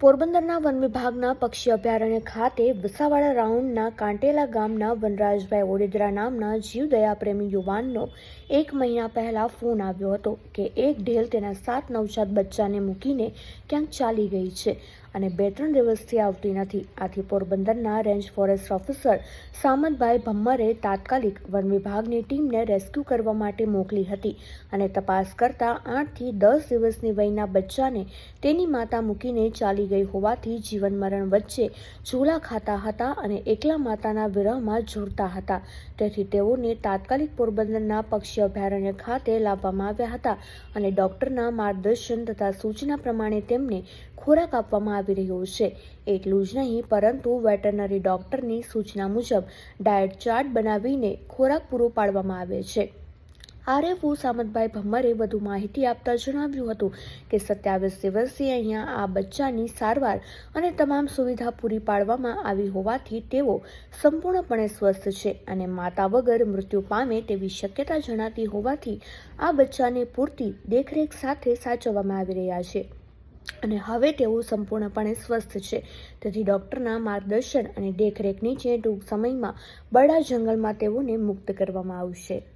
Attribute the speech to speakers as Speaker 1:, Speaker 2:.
Speaker 1: પોરબંદરના વન વિભાગના પક્ષી અભયારણ્ય ખાતે વસાવાડા રાઉન્ડના કાંટેલા ગામના વનરાજભાઈ ઓડેદરા નામના જીવદયા પ્રેમી યુવાનનો એક મહિના પહેલા ફોન આવ્યો હતો કે એક ઢેલ તેના સાત નવજાત બચ્ચાને મૂકીને ક્યાંક ચાલી ગઈ છે અને બે ત્રણ દિવસથી આવતી નથી. આથી પોરબંદરના રેન્જ ફોરેસ્ટ ઓફિસર સામંતભાઈ ભમ્મરે તાત્કાલિક વન વિભાગની ટીમને રેસ્ક્યુ કરવા માટે મોકલી હતી અને તપાસ કરતા આઠથી દસ દિવસની વયના બચ્ચાને તેની માતા મૂકીને ચાલી ગઈ હોવાથી જીવન મરણ વચ્ચે ચૂલા ખાતા હતા અને એકલા માતાના વિરહમાં ઝૂરતા હતા. તેથી તેઓને તાત્કાલિક પોરબંદરના પક્ષી અભયારણ્ય ખાતે લાવવામાં આવ્યા હતા અને ડોક્ટરના માર્ગદર્શન તથા સૂચના પ્રમાણે તેમને ખોરાક આપવામાં આવી રહ્યો છે. એટલું જ નહીં, પરંતુ વેટરનરી ડોક્ટરની સૂચના મુજબ ડાયટ ચાર્ટ બનાવીને ખોરાક પૂરો પાડવામાં આવે છે. આરએફઓ સામંતભાઈ ભમ્મરે વધુ માહિતી આપતા જણાવ્યું હતું કે સત્યાવીસ દિવસથી અહીંયા આ બચ્ચાની સારવાર અને તમામ સુવિધા પૂરી પાડવામાં આવી હોવાથી તેઓ સંપૂર્ણપણે સ્વસ્થ છે અને માતા વગર મૃત્યુ પામે તેવી શક્યતા જણાતી હોવાથી આ બચ્ચાને પૂરતી દેખરેખ સાથે સાચવવામાં આવી રહ્યા છે. અને હવે તેઓ સંપૂર્ણપણે સ્વસ્થ છે. તેથી ડૉક્ટરના માર્ગદર્શન અને દેખરેખ નીચે ટૂંક સમયમાં બરડા જંગલમાં તેઓને મુક્ત કરવામાં આવશે.